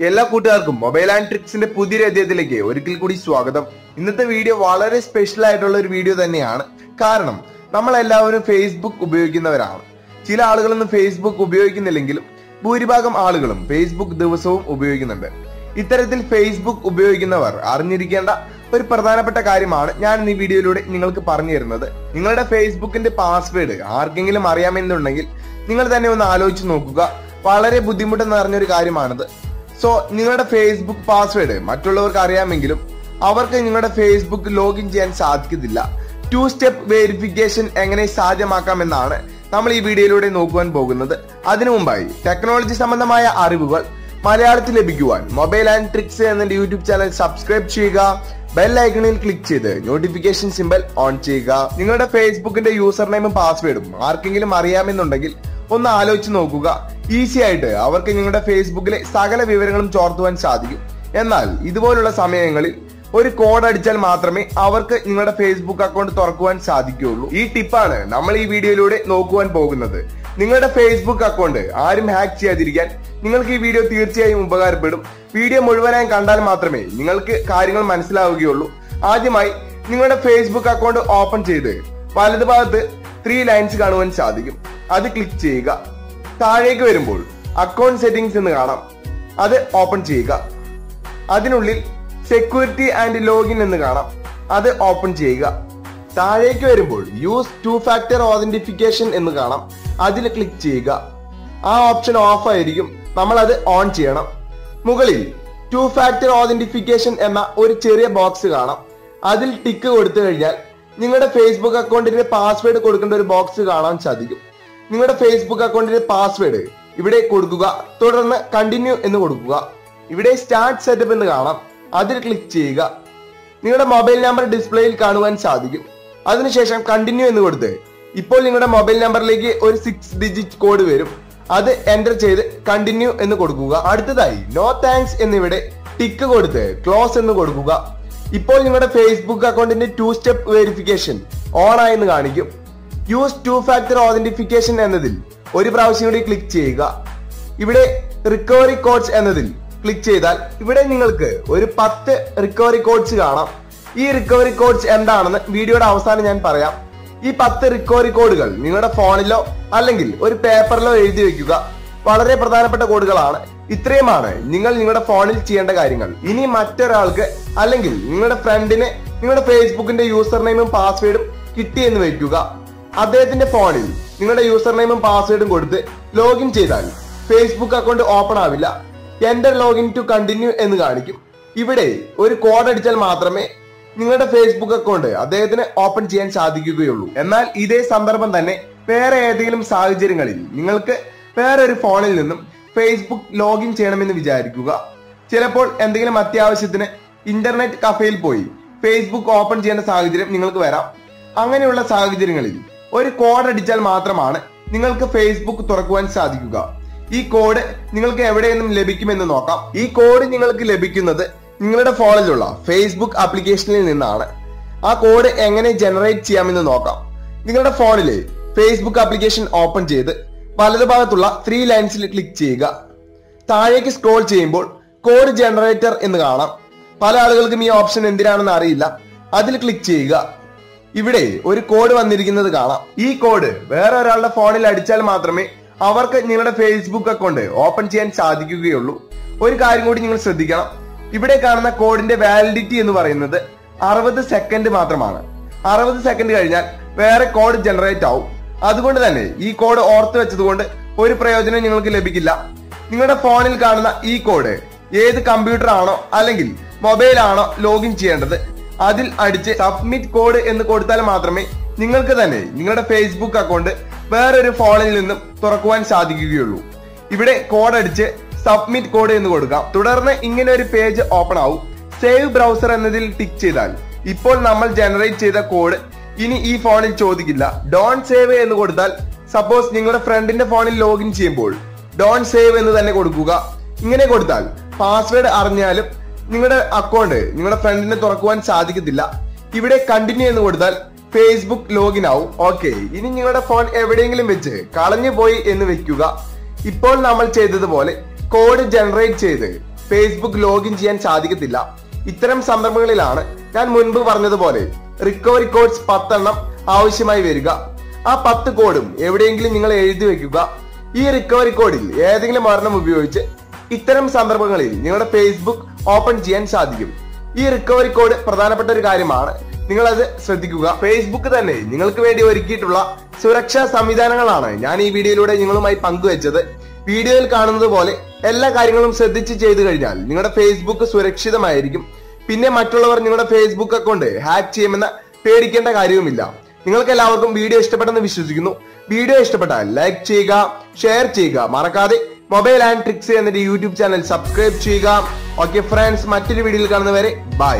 എല്ലാ കൂട്ടുകാർക്കും mobile and ട്രിക്സിന്റെ പുതിയൊരു അധ്യായത്തിലേക്ക് ഒരിക്കൽ കൂടി സ്വാഗതം. ഇന്നത്തെ വീഡിയോ വളരെ സ്പെഷ്യൽ ആയിട്ടുള്ള ഒരു വീഡിയോ തന്നെയാണ്. കാരണം നമ്മൾ എല്ലാവരും ഫേസ്ബുക്ക് ഉപയോഗിക്കുന്നവരാണ്. ചില ആളുകളൊന്നും ഫേസ്ബുക്ക് ഉപയോഗിക്കുന്നില്ലെങ്കിലും ഭൂരിഭാഗം ആളുകളും ഫേസ്ബുക്ക് ദിവസവും ഉപയോഗിക്കുന്നുണ്ട്. ഇത്തരത്തിൽ ഫേസ്ബുക്ക് ഉപയോഗിക്കുന്നവർ അറിഞ്ഞിരിക്കേണ്ട ഒരു പ്രധാനപ്പെട്ട കാര്യമാണ് ഞാൻ ഈ വീഡിയോയിലൂടെ നിങ്ങൾക്ക് പറഞ്ഞു തരുന്നത്. നിങ്ങളുടെ ഫേസ്ബുക്കിന്റെ പാസ്വേഡ് ആർക്കെങ്കിലും അറിയാമെന്നുണ്ടെങ്കിൽ നിങ്ങൾ തന്നെ ഒന്ന് ആലോചിച്ച് നോക്കുക. വളരെ ബുദ്ധിമുട്ട് നിറഞ്ഞൊരു കാര്യമാണിത്. സോ നിങ്ങളുടെ ഫേസ്ബുക്ക് പാസ്വേഡ് മറ്റുള്ളവർക്ക് അറിയാമെങ്കിലും അവർക്ക് നിങ്ങളുടെ ഫേസ്ബുക്ക് ലോഗിൻ ചെയ്യാൻ സാധിക്കത്തില്ല. ടു സ്റ്റെപ്പ് വെരിഫിക്കേഷൻ എങ്ങനെ സാധ്യമാക്കാമെന്നാണ് നമ്മൾ ഈ വീഡിയോയിലൂടെ നോക്കുവാൻ പോകുന്നത്. അതിനു മുമ്പായി ടെക്നോളജി സംബന്ധമായ അറിവുകൾ മലയാളത്തിൽ ലഭിക്കുവാൻ മൊബൈൽ ആൻഡ് ട്രിക്സ് എന്ന യൂട്യൂബ് ചാനൽ സബ്സ്ക്രൈബ് ചെയ്യുക. ബെൽ ഐക്കണിൽ ക്ലിക്ക് ചെയ്ത് നോട്ടിഫിക്കേഷൻ സിമ്പൽ ഓൺ ചെയ്യുക. നിങ്ങളുടെ ഫേസ്ബുക്കിന്റെ യൂസർ നെയിമും പാസ്വേഡും ആർക്കെങ്കിലും അറിയാമെന്നുണ്ടെങ്കിൽ ഒന്ന് ആലോചിച്ച് നോക്കുക. ഈസി ആയിട്ട് അവർക്ക് നിങ്ങളുടെ ഫേസ്ബുക്കിലെ സകല വിവരങ്ങളും ചോർത്തുവാൻ സാധിക്കും. എന്നാൽ ഇതുപോലുള്ള സമയങ്ങളിൽ ഒരു കോഡ് അടിച്ചാൽ മാത്രമേ അവർക്ക് നിങ്ങളുടെ ഫേസ്ബുക്ക് അക്കൗണ്ട് തുറക്കുവാൻ സാധിക്കുകയുള്ളൂ. ഈ ടിപ്പാണ് നമ്മൾ ഈ വീഡിയോയിലൂടെ നോക്കുവാൻ പോകുന്നത്. നിങ്ങളുടെ ഫേസ്ബുക്ക് അക്കൗണ്ട് ആരും ഹാക്ക് ചെയ്യാതിരിക്കാൻ നിങ്ങൾക്ക് ഈ വീഡിയോ തീർച്ചയായും ഉപകാരപ്പെടും. വീഡിയോ മുഴുവനായും കണ്ടാൽ മാത്രമേ നിങ്ങൾക്ക് കാര്യങ്ങൾ മനസ്സിലാവുകയുള്ളൂ. ആദ്യമായി നിങ്ങളുടെ ഫേസ്ബുക്ക് അക്കൗണ്ട് ഓപ്പൺ ചെയ്ത് വലതുഭാഗത്ത് ത്രീ ലൈൻസ് കാണുവാൻ സാധിക്കും. അത് ക്ലിക്ക് ചെയ്യുക. താഴേക്ക് വരുമ്പോൾ അക്കൗണ്ട് സെറ്റിംഗ്സ് എന്ന് കാണാം. അത് ഓപ്പൺ ചെയ്യുക. അതിനുള്ളിൽ സെക്യൂരിറ്റി ആൻഡ് ലോഗിൻ എന്ന് കാണാം. അത് ഓപ്പൺ ചെയ്യുക. താഴേക്ക് വരുമ്പോൾ യൂസ് ടു ഫാക്ടർ ഓതന്റിഫിക്കേഷൻ എന്ന് കാണാം. അതിൽ ക്ലിക്ക് ചെയ്യുക. ആ ഓപ്ഷൻ ഓഫ് ആയിരിക്കും. നമ്മൾ അത് ഓൺ ചെയ്യണം. മുകളിൽ ടു ഫാക്ടർ ഓതന്റിഫിക്കേഷൻ എന്ന ഒരു ചെറിയ ബോക്സ് കാണാം. അതിൽ ടിക്ക് കൊടുത്തു കഴിഞ്ഞാൽ നിങ്ങളുടെ ഫേസ്ബുക്ക് അക്കൗണ്ടിന്റെ പാസ്വേഡ് കൊടുക്കേണ്ട ഒരു ബോക്സ് കാണാൻ സാധിക്കും. നിങ്ങളുടെ ഫേസ്ബുക്ക് അക്കൗണ്ടിന്റെ പാസ്വേഡ് ഇവിടെ കൊടുക്കുക. തുടർന്ന് കണ്ടിന്യൂ എന്ന് കൊടുക്കുക. ഇവിടെ സ്റ്റാർട്ട് സെറ്റപ്പ് എന്ന് കാണാം. അതിൽ ക്ലിക്ക് ചെയ്യുക. നിങ്ങളുടെ മൊബൈൽ നമ്പർ ഡിസ്പ്ലേയിൽ കാണുവാൻ സാധിക്കും. അതിനുശേഷം കണ്ടിന്യൂ എന്ന് കൊടുത്ത്. ഇപ്പോൾ നിങ്ങളുടെ മൊബൈൽ നമ്പറിലേക്ക് ഒരു സിക്സ് ഡിജിറ്റ് കോഡ് വരും. അത് എന്റർ ചെയ്ത് കണ്ടിന്യൂ എന്ന് കൊടുക്കുക. അടുത്തതായി നോ താങ്ക്സ് എന്നിവിടെ ടിക്ക് കൊടുത്ത് ക്ലോസ് എന്ന് കൊടുക്കുക. ഇപ്പോൾ നിങ്ങളുടെ ഫേസ്ബുക്ക് അക്കൗണ്ടിന്റെ ടു സ്റ്റെപ്പ് വെരിഫിക്കേഷൻ ഓൺ ആയെന്ന് കാണിക്കും. യൂസ് ടു ഫാക്ടർ ഓതന്റിഫിക്കേഷൻ എന്നതിൽ ഒരു പ്രാവശ്യം കൂടി ക്ലിക്ക് ചെയ്യുക. ഇവിടെ റിക്കവറി കോഡ്സ് എന്നതിൽ ക്ലിക്ക് ചെയ്താൽ ഇവിടെ നിങ്ങൾക്ക് ഒരു പത്ത് റിക്കവറി കോഡ്സ് കാണാം. ഈ റിക്കവറി കോഡ്സ് എന്താണെന്ന് വീഡിയോയുടെ അവസാനം ഞാൻ പറയാം. ഈ പത്ത് റിക്കവറി കോഡുകൾ നിങ്ങളുടെ ഫോണിലോ അല്ലെങ്കിൽ ഒരു പേപ്പറിലോ എഴുതി വെക്കുക. വളരെ പ്രധാനപ്പെട്ട കോഡുകളാണ് ഇത്രയുമാണ് നിങ്ങൾ നിങ്ങളുടെ ഫോണിൽ ചെയ്യേണ്ട കാര്യങ്ങൾ. ഇനി മറ്റൊരാൾക്ക് അല്ലെങ്കിൽ നിങ്ങളുടെ ഫ്രണ്ടിന് നിങ്ങളുടെ ഫേസ്ബുക്കിന്റെ യൂസർ നെയിമും പാസ്വേഡും കിട്ടിയെന്ന് വെക്കുക. അദ്ദേഹത്തിന്റെ ഫോണിൽ നിങ്ങളുടെ യൂസർ നെയിമും പാസ്വേഡും കൊടുത്ത് ലോഗിൻ ചെയ്താൽ ഫേസ്ബുക്ക് അക്കൗണ്ട് ഓപ്പൺ ആവില്ല. എന്റെ ലോഗിൻ ടു കണ്ടിന്യൂ എന്ന് കാണിക്കും. ഇവിടെ ഒരു കോഡ് അടിച്ചാൽ മാത്രമേ നിങ്ങളുടെ ഫേസ്ബുക്ക് അക്കൗണ്ട് അദ്ദേഹത്തിന് ഓപ്പൺ ചെയ്യാൻ സാധിക്കുകയുള്ളൂ. എന്നാൽ ഇതേ സന്ദർഭം തന്നെ വേറെ ഏതെങ്കിലും സാഹചര്യങ്ങളിൽ നിങ്ങൾക്ക് വേറെ ഒരു ഫോണിൽ നിന്നും ഫേസ്ബുക്ക് ലോഗിൻ ചെയ്യണമെന്ന് വിചാരിക്കുക. ചിലപ്പോൾ എന്തെങ്കിലും അത്യാവശ്യത്തിന് ഇന്റർനെറ്റ് കഫേയിൽ പോയി ഫേസ്ബുക്ക് ഓപ്പൺ ചെയ്യേണ്ട സാഹചര്യം നിങ്ങൾക്ക് വരാം. അങ്ങനെയുള്ള സാഹചര്യങ്ങളിൽ ഒരു കോഡ് അടിച്ചാൽ മാത്രമാണ് നിങ്ങൾക്ക് ഫേസ്ബുക്ക് തുറക്കുവാൻ സാധിക്കുക. ഈ കോഡ് നിങ്ങൾക്ക് എവിടെ നിന്നും ലഭിക്കുമെന്ന് നോക്കാം. ഈ കോഡ് നിങ്ങൾക്ക് ലഭിക്കുന്നത് നിങ്ങളുടെ ഫോണിലുള്ള ഫേസ്ബുക്ക് ആപ്ലിക്കേഷനിൽ നിന്നാണ്. ആ കോഡ് എങ്ങനെ ജനറേറ്റ് ചെയ്യാമെന്ന് നോക്കാം. നിങ്ങളുടെ ഫോണിലെ ഫേസ്ബുക്ക് ആപ്ലിക്കേഷൻ ഓപ്പൺ ചെയ്ത് വലതുഭാഗത്തുള്ള ത്രീ ലൈൻസിൽ ക്ലിക്ക് ചെയ്യുക. താഴേക്ക് സ്ക്രോൾ ചെയ്യുമ്പോൾ കോഡ് ജനറേറ്റർ എന്ന് കാണാം. പല ആളുകൾക്കും ഈ ഓപ്ഷൻ എന്തിനാണെന്ന് അറിയില്ല. അതിൽ ക്ലിക്ക് ചെയ്യുക. ഇവിടെ ഒരു കോഡ് വന്നിരിക്കുന്നത് കാണാം. ഈ കോഡ് വേറെ ഒരാളുടെ ഫോണിൽ അടിച്ചാൽ മാത്രമേ അവർക്ക് നിങ്ങളുടെ ഫേസ്ബുക്ക് അക്കൗണ്ട് ഓപ്പൺ ചെയ്യാൻ സാധിക്കുകയുള്ളൂ. ഒരു കാര്യം കൂടി നിങ്ങൾ ശ്രദ്ധിക്കണം. ഇവിടെ കാണുന്ന കോഡിന്റെ വാലിഡിറ്റി എന്ന് പറയുന്നത് അറുപത് സെക്കൻഡ് മാത്രമാണ്. അറുപത് സെക്കൻഡ് കഴിഞ്ഞാൽ വേറെ കോഡ് ജനറേറ്റ് ആവും. അതുകൊണ്ട് തന്നെ ഈ കോഡ് ഓർത്ത് വെച്ചതുകൊണ്ട് ഒരു പ്രയോജനം നിങ്ങൾക്ക് ലഭിക്കില്ല. നിങ്ങളുടെ ഫോണിൽ കാണുന്ന ഈ കോഡ് ഏത് കമ്പ്യൂട്ടർ ആണോ അല്ലെങ്കിൽ മൊബൈൽ ആണോ ലോഗിൻ ചെയ്യേണ്ടത്? അതിൽ അടിച്ച് സബ്മിറ്റ് കോഡ് എന്ന് കൊടുത്താൽ മാത്രമേ നിങ്ങൾക്ക് തന്നെ നിങ്ങളുടെ ഫേസ്ബുക്ക് അക്കൗണ്ട് വേറൊരു ഫോണിൽ നിന്നും തുറക്കുവാൻ സാധിക്കുകയുള്ളൂ. ഇവിടെ കോഡ് അടിച്ച് സബ്മിറ്റ് കോഡ് എന്ന് കൊടുക്കാം. തുടർന്ന് ഇങ്ങനെ ഒരു പേജ് ഓപ്പൺ ആവും. സേവ് ബ്രൗസർ എന്നതിൽ ടിക്ക് ചെയ്താൽ ഇപ്പോൾ നമ്മൾ ജനറേറ്റ് ചെയ്ത കോഡ് ഇനി ഈ ഫോണിൽ ചോദിക്കില്ല. ഡോൺ സേവ് എന്ന് കൊടുത്താൽ സപ്പോസ് നിങ്ങളുടെ ഫ്രണ്ടിന്റെ ഫോണിൽ ലോഗിൻ ചെയ്യുമ്പോൾ ഡോൺ സേവ് എന്ന് തന്നെ കൊടുക്കുക. ഇങ്ങനെ കൊടുത്താൽ പാസ്വേഡ് അറിഞ്ഞാലും നിങ്ങളുടെ അക്കൗണ്ട് നിങ്ങളുടെ ഫ്രണ്ടിനെ തുറക്കുവാൻ സാധിക്കത്തില്ല. ഇവിടെ കണ്ടിന്യൂ എന്ന് കൊടുത്താൽ ഫേസ്ബുക്ക് ലോഗിൻ ആവും. ഓക്കെ ഇനി നിങ്ങളുടെ ഫോൺ എവിടെയെങ്കിലും വെച്ച് കളഞ്ഞു പോയി എന്ന് വെക്കുക. ഇപ്പോൾ നമ്മൾ ചെയ്തതുപോലെ കോഡ് ജനറേറ്റ് ചെയ്ത് ഫേസ്ബുക്ക് ലോഗിൻ ചെയ്യാൻ സാധിക്കത്തില്ല. ഇത്തരം സന്ദർഭങ്ങളിലാണ് ഞാൻ മുൻപ് പറഞ്ഞതുപോലെ റിക്കവറി കോഡ്സ് പത്തെണ്ണം ആവശ്യമായി വരിക. ആ പത്ത് കോഡും എവിടെയെങ്കിലും നിങ്ങൾ എഴുതി വെക്കുക. ഈ റിക്കവറി കോഡിൽ ഏതെങ്കിലും ഒരെണ്ണം ഉപയോഗിച്ച് ഇത്തരം സന്ദർഭങ്ങളിൽ നിങ്ങളുടെ ഫേസ്ബുക്ക് ഓപ്പൺ ചെയ്യാൻ സാധിക്കും. ഈ റിക്കവറി കോഡ് പ്രധാനപ്പെട്ട ഒരു കാര്യമാണ്. നിങ്ങൾ അത് ശ്രദ്ധിക്കുക. ഫേസ്ബുക്ക് തന്നെ നിങ്ങൾക്ക് വേണ്ടി ഒരുക്കിയിട്ടുള്ള സുരക്ഷാ സംവിധാനങ്ങളാണ് ഞാൻ ഈ വീഡിയോയിലൂടെ നിങ്ങളുമായി പങ്കുവച്ചത്. വീഡിയോയിൽ കാണുന്നത് പോലെ എല്ലാ കാര്യങ്ങളും ശ്രദ്ധിച്ച് ചെയ്തു കഴിഞ്ഞാൽ നിങ്ങളുടെ ഫേസ്ബുക്ക് സുരക്ഷിതമായിരിക്കും. പിന്നെ മറ്റുള്ളവർ നിങ്ങളുടെ ഫേസ്ബുക്ക് അക്കൗണ്ട് ഹാക്ക് ചെയ്യുമെന്ന പേടിക്കേണ്ട കാര്യവുമില്ല. നിങ്ങൾക്ക് എല്ലാവർക്കും വീഡിയോ ഇഷ്ടപ്പെട്ടെന്ന് വിശ്വസിക്കുന്നു. വീഡിയോ ഇഷ്ടപ്പെട്ടാൽ ലൈക്ക് ചെയ്യുക ഷെയർ ചെയ്യുക. മറക്കാതെ മൊബൈൽ ആൻഡ് ട്രിക്സ് എന്നിട്ട് യൂട്യൂബ് ചാനൽ സബ്സ്ക്രൈബ് ചെയ്യുക. ഓക്കെ ഫ്രണ്ട്സ് മറ്റൊരു വീഡിയോയിൽ കാണുന്നവരെ ബൈ